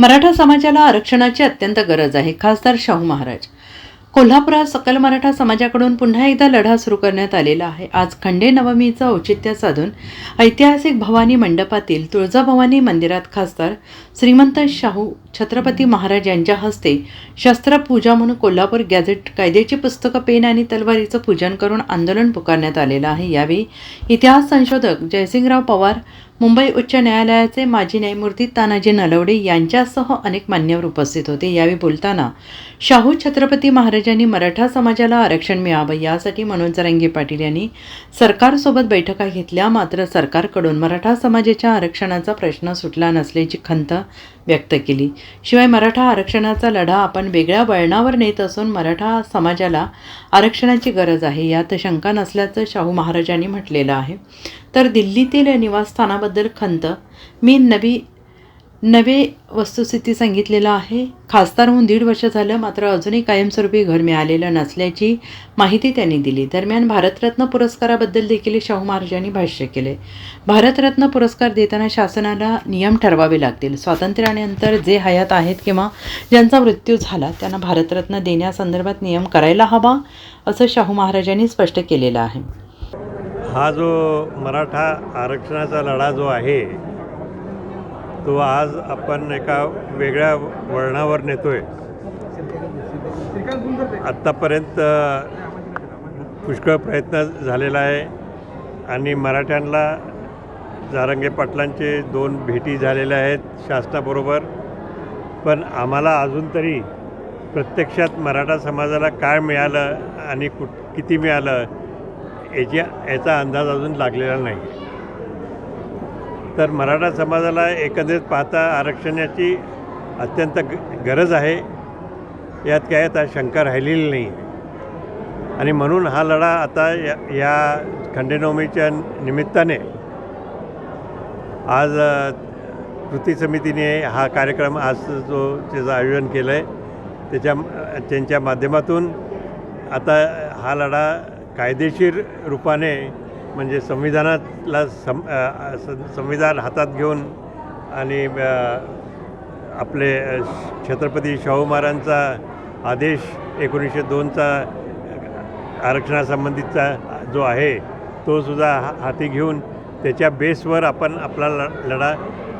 मराठा समाजाला आरक्षणाची अत्यंत गरज आहे खासदार शाहू महाराज. कोल्हापुरात सकल मराठा समाजाकडून पुन्हा एकदा लढा सुरू करण्यात आलेला आहे. आज खंडे नवमीचं औचित्य साधून ऐतिहासिक भवानी मंडपातील तुळजाभवानी मंदिरात खासदार श्रीमंत शाहू छत्रपती महाराज यांच्या हस्ते शस्त्रपूजा म्हणून कोल्हापूर गॅझेट कायद्याची पुस्तकं पेन आणि तलवारीचं पूजन करून आंदोलन पुकारण्यात आलेलं आहे. यावेळी इतिहास संशोधक जयसिंगराव पवार मुंबई उच्च न्यायालयाचे माजी न्यायमूर्ती तानाजी नलवडे यांच्यासह अनेक मान्यवर उपस्थित होते. यावेळी बोलताना शाहू छत्रपती महाराजांनी मराठा समाजाला आरक्षण मिळावं यासाठी मनोज जरांगे पाटील यांनी सरकारसोबत बैठका घेतल्या. मात्र सरकारकडून मराठा समाजाच्या आरक्षणाचा प्रश्न सुटला नसल्याची खंत व्यक्त केली. शिवाय मराठा आरक्षणाचा लढा आपण वेगळ्या वळणावर नेत असून मराठा समाजाला आरक्षणाची गरज आहे यात शंका नसल्याचं शाहू महाराजांनी म्हटलेलं आहे. तर दिल्लीतील निवासस्थानाबद्दल खंत मी नवी नवे वस्तुस्थिती सांगितलेलं आहे. खासदार होऊन दीड वर्ष झालं मात्र अजूनही कायमस्वरूपी घर मिळालेलं नसल्याची माहिती त्यांनी दिली. दरम्यान भारतरत्न पुरस्काराबद्दल देखील शाहू महाराजांनी भाष्य केले. भारतरत्न पुरस्कार देताना शासनाला नियम ठरवावे लागतील. स्वातंत्र्यानंतर जे हयात आहेत किंवा ज्यांचा मृत्यू झाला त्यांना भारतरत्न देण्यासंदर्भात नियम करायला हवा असं शाहू महाराजांनी स्पष्ट केलेलं आहे. हा जो मराठा आरक्षणाचा लढा जो आहे तो आज आपण एका वेगळ्या वळणावर नेतो आहे आत्तापर्यंत पुष्कळ प्रयत्न झालेला आहे आणि मराठ्यांना जारंगे पाटलांचे दोन भेटी झालेल्या आहेत शासनाबरोबर. पण आम्हाला अजून तरी प्रत्यक्षात मराठा समाजाला काय मिळालं आणि कुठ किती मिळालं याची याचा अंदाज अजून लागलेला नाही. तर मराठा समाजाला एकंदरीत पाहता आरक्षणाची अत्यंत ग गरज आहे. यात काय आता शंका राहिलेली नाही. आणि म्हणून हा लढा आता या या खंडेनवमीच्या निमित्ताने आज कृती समितीने हा कार्यक्रम आज जो त्याचं आयोजन केलं आहे त्याच्या त्यांच्या माध्यमातून आता हा लढा कायदेशीर रूपाने म्हणजे संविधानातला सं संविधान हातात घेऊन आणि आपले छत्रपती शाहू महाराजांचा आदेश एकोणीसशे दोनचा आरक्षणासंबंधीचा जो आहे तो सुद्धा हा हाती घेऊन त्याच्या बेसवर आपण आपला ल लढा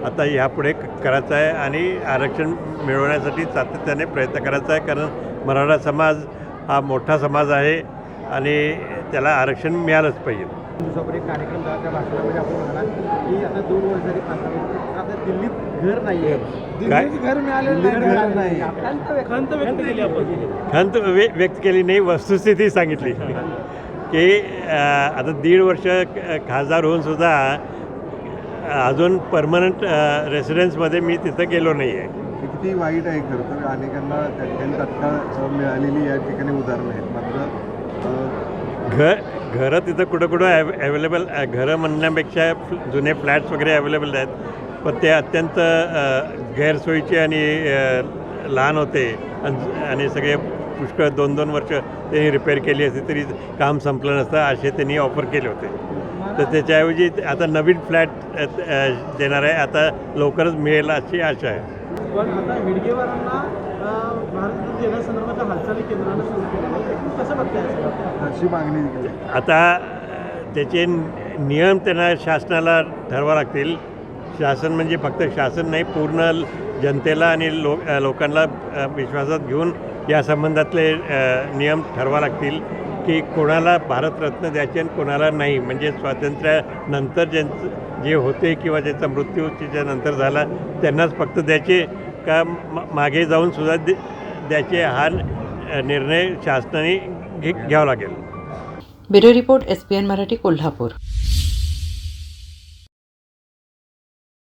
आता ह्यापुढे क- करायचा आहे आणि आरक्षण मिळवण्यासाठी सातत्याने प्रयत्न करायचा आहे. कारण मराठा समाज हा मोठा समाज आहे आणि त्याला आरक्षण मिळालंच पाहिजे. दिवसापूर्वी एक कार्यक्रम झाला त्या भाषणामध्ये आपण म्हणाल की आता दोन वर्ष जरी खासदार आता दिल्लीत घर नाही आहे काय? दिल्लीत घर मिळालेलं नाही. घर नाही. खंत व्यक्त केली आपण. खंत व्य व्यक्त केली नाही वस्तुस्थिती सांगितली. की अ, आता दीड वर्ष क- खासदार होऊन सुद्धा अजून परमनंट रेसिडेन्समध्ये मी तिथं गेलो नाही आहे किती वाईट आहे खरं तर अनेकांना त्या ठिकाणी तत्काळ मिळालेली या ठिकाणी उदाहरणं आहेत. मात्र घर घरं तिथं कुठं कुठं ॲव ॲवेलेबल घरं म्हणण्यापेक्षा जुने फ्लॅट्स वगैरे अवेलेबल आहेत. पण ते अत्यंत गैरसोयीचे आणि लहान होते. आणि सगळे पुष्कळ दोन दोन वर्ष त्यांनी रिपेअर केली असती तरी काम संपलं नसतं असे त्यांनी ऑफर केले होते. तर त्याच्याऐवजी ते आता नवीन फ्लॅट देणार आहे. आता लवकरच मिळेल अशी आशा आहे. पण आता विडगेवारांना भारत देण्यासंदर्भाच्या हालचाली केंद्रानं सुरू केल्या आहेत. कसं बघताय सगळं? अशी मागणी केली. आता त्याचे नियम त्यांना शासनाला ठरवा लागतील. शासन म्हणजे फक्त शासन नाही पूर्ण जनतेला आणि लो लोकांना विश्वासात घेऊन या संबंधातले नियम ठरवा लागतील की कोणाला भारतरत्न द्यायचे आणि कोणाला नाही. म्हणजे स्वातंत्र्यानंतर ज्यांचं जे होते किंवा ज्याचा मृत्यू त्याच्या नंतर झाला त्यांनाच फक्त द्यायचे. का मागे जाऊन सुद्धा द्यायचे हा निर्णय शासनाने घे घ्यावा लागेल. Bureau report S P N Marathi Kolhapur.